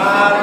Amém.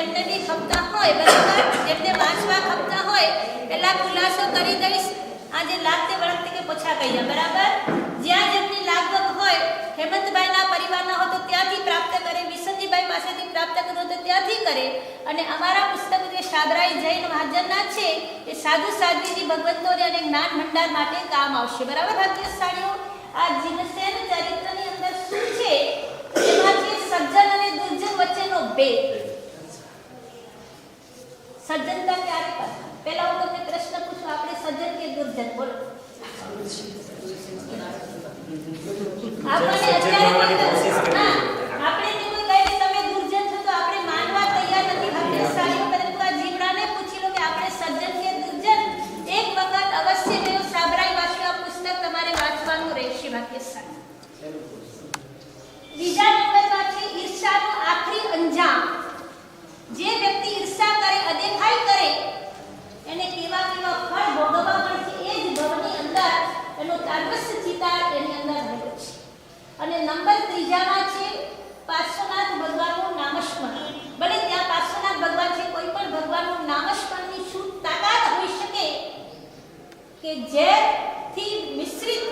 જેમને બી ખપતા હોય, બરાબર? જેમને વાંચવા ખપતા હોય એટલા ખુલાસો કરી દઈશ. આજે લાગતે વળગતે કે પોછા કહીએ, બરાબર? જ્યાં જેમની લાગવગ હોય, હેમંતભાઈના પરિવારના હોય, તો ત્યાંથી પ્રાપ્ત કરે. વિસનજીભાઈ પાસેથી પ્રાપ્ત કરો, તો ત્યાંથી કરે. અને અમારા પુસ્તક જે સાદરાઈ જૈન મહાજનના છે, એ સાધુ સાધ્વીજી ભગવંતોને અને જ્ઞાન ભંડાર માટે કામ આવશે. બરાબર, ભાગ્યશાળીઓ? આ જીનસેન ચરિત્રની અંદર શું છે? એમાં જે સજ્જન અને દુર્જન વચ્ચેનો ભેદ. સજ્જનતા ક્યારે કરે પહેલા હું તમને પ્રશ્ન પૂછું આપણે સજ્જન કે દુર્જન બોલો. આપણને અત્યારે હા, આપણે જે કોઈ કહે કે તમે દુર્જન છો તો આપણે માનવા તૈયાર નથી ભાગ્યશાળીઓ પરંતુ આ જીવડાને પૂછી લો કે આપણે સજ્જન કે દુર્જન એક વખત અવશ્ય મેં સાબરાઈ વાંચ્યું આ પુસ્તક તમારે વાંચવાનું રહેશે ભાગ્યશાળી બીજા નંબરમાં છે ઈર્ષાનો આખરી અંજામ જે વ્યક્તિ ઈર્ષા કરે અદેખાઈ કરે એને કેવા કેવા ફળ ભોગવવા પડશે એ જ ભવની અંદર એનો તારવસ્ય ચિતાર એની અંદર રહેલો છે અને નંબર ત્રીજામાં છે પાર્શ્વનાથ ભગવાનનું નામસ્મરણ ભલે ત્યાં પાર્શ્વનાથ ભગવાન છે કોઈ પણ ભગવાનનું નામસ્મરણની શું તાકાત હોઈ શકે કે ઝેરથી મિશ્રિત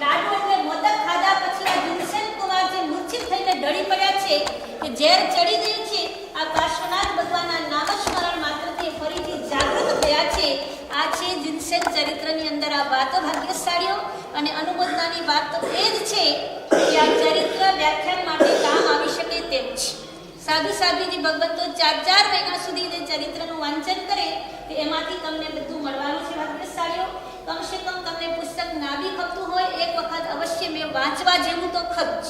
લાડુ એટલે મોદક ખાધા પછી આ ભીમસેન કુમાર જે મૂર્છિત થઈને ઢળી પડ્યા છે કે ઝેર ચડી ગયું છે આ પાર્શ્વનાથ ભગવાનના નામસ્મરણ માત્રથી ફરીથી જાગૃત થયા છે આ છે જીનસેન ચરિત્રની અંદર આ વાતો ભાગ્યશાળીઓ અને અનુમોદનાની વાત તો એ જ છે કે આ ચરિત્ર વ્યાખ્યાન માટે કામ આવી શકે તેમ છે સાધુ સાધુજી ભગવંતો ચાર ચાર મહિના સુધી જે ચરિત્રનું વાંચન કરે, તો એમાંથી તમને બધું મળવાનું છે ભાગ્યશાળીઓ કમસે કમ તમને પુસ્તક ના બી ખપતું હોય, એક વખત અવશ્ય મેં વાંચવા જેવું તો ખરું જ.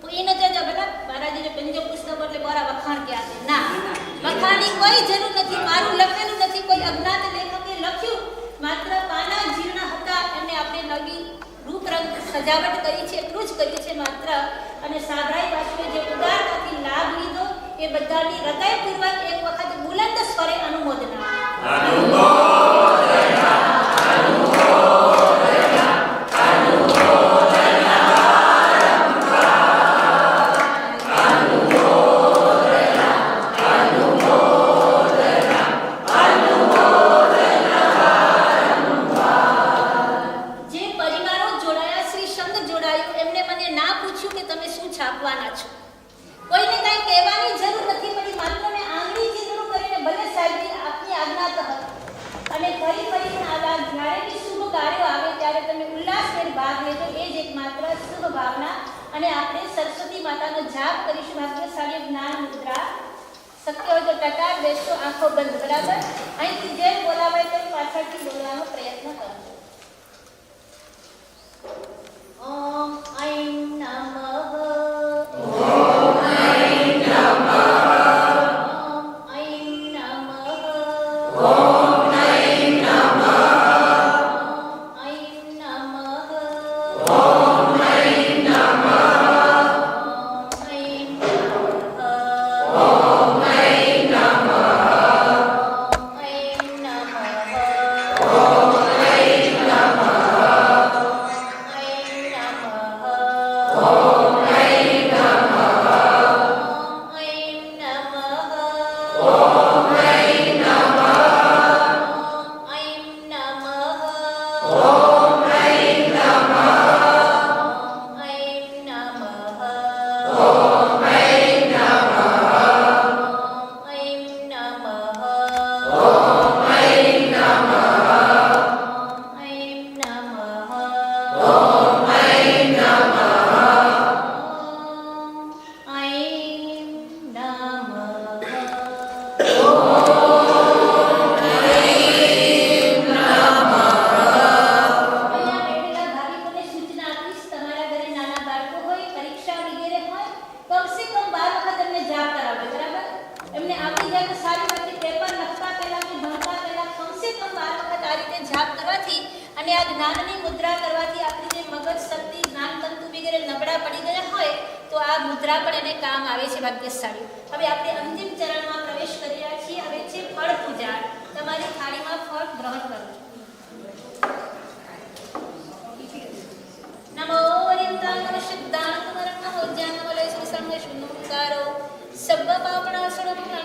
તો એ નથી જો બેટા મહારાજીને પંજો પુસ્તક એટલે બરા વખાણ ક્યાં છે ના, વખાણની કોઈ જરૂર નથી. મારું લખેલું નથી. કોઈ અજ્ઞાત લેખકે લખ્યું. માત્ર પાના જીર્ણ હતા. એને આપણે રૂપરંગ સજાવટ કરી છે, એટલું જ કર્યું છે માત્ર. અને સાંભળાઈ વાંચવે જે ઉદારતાથી લાભ લીધો, એ બધાની હૃદયપૂર્વક એક વખત બુલંદ સ્વરે અનુમોદના. માત્ર શુભ ભાવના અને આપણે સરસ્વતી માતાનો જાપ કરીશું. ભાગ્યશાળી જ્ઞાન મુદ્રા. શક્ય હોય તો ટકાર બેસો આંખો બંધ. બરાબર? અહીંથી જે બોલાવાય તે પાછળથી બોલવાનો પ્રયત્ન કરો ઓમ ઐમ નમઃ કરવાથી અને આ જ્ઞાનની મુદ્રા કરવાથી આપણી જે મગજ શક્તિ જ્ઞાન તંતુ વગેરે નબળા પડી ગયા હોય, તો આ મુદ્રા પણ એને કામ આવે છે ભાગ્યશાળી. હવે આપણે અંતિમ ચરણમાં પ્રવેશ કરી રહ્યા છીએ. હવે છે ફળ પૂજા. તમારી થાળીમાં ફળ ગ્રહણ કરો. નમો વરિંદાનમ શુદ્ધાનકમરમ નમો જ્ઞાનમલય સુસંગ શુન્નકારો સબ્બ પાપણા પ્રાણદ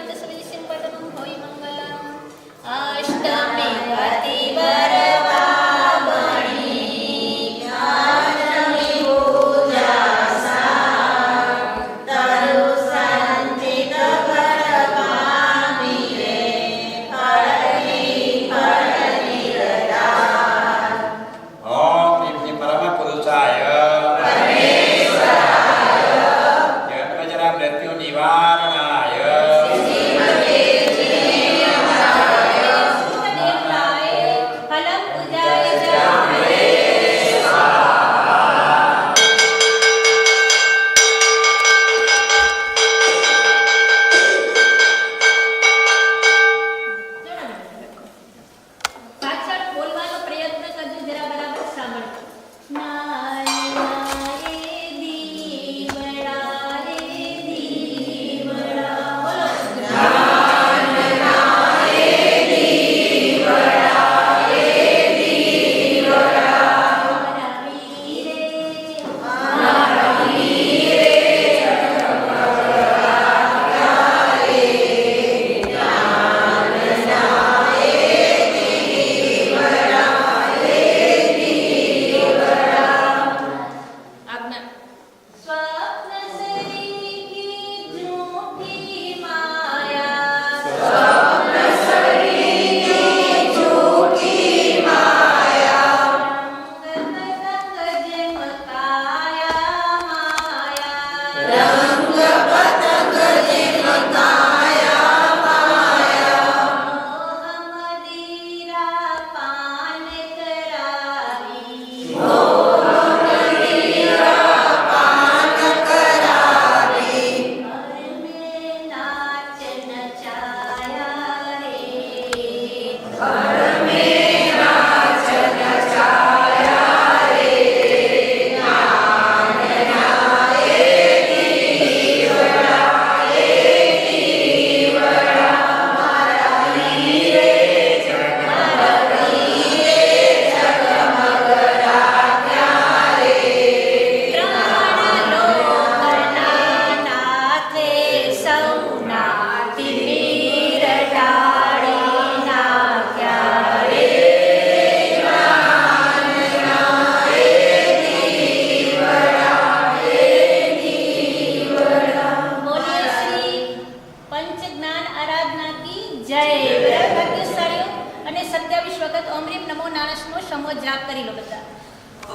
ઓમ રીમ નમો નારાયણનો સમો જાપ કરી લો બધા.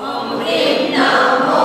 ઓમ નમો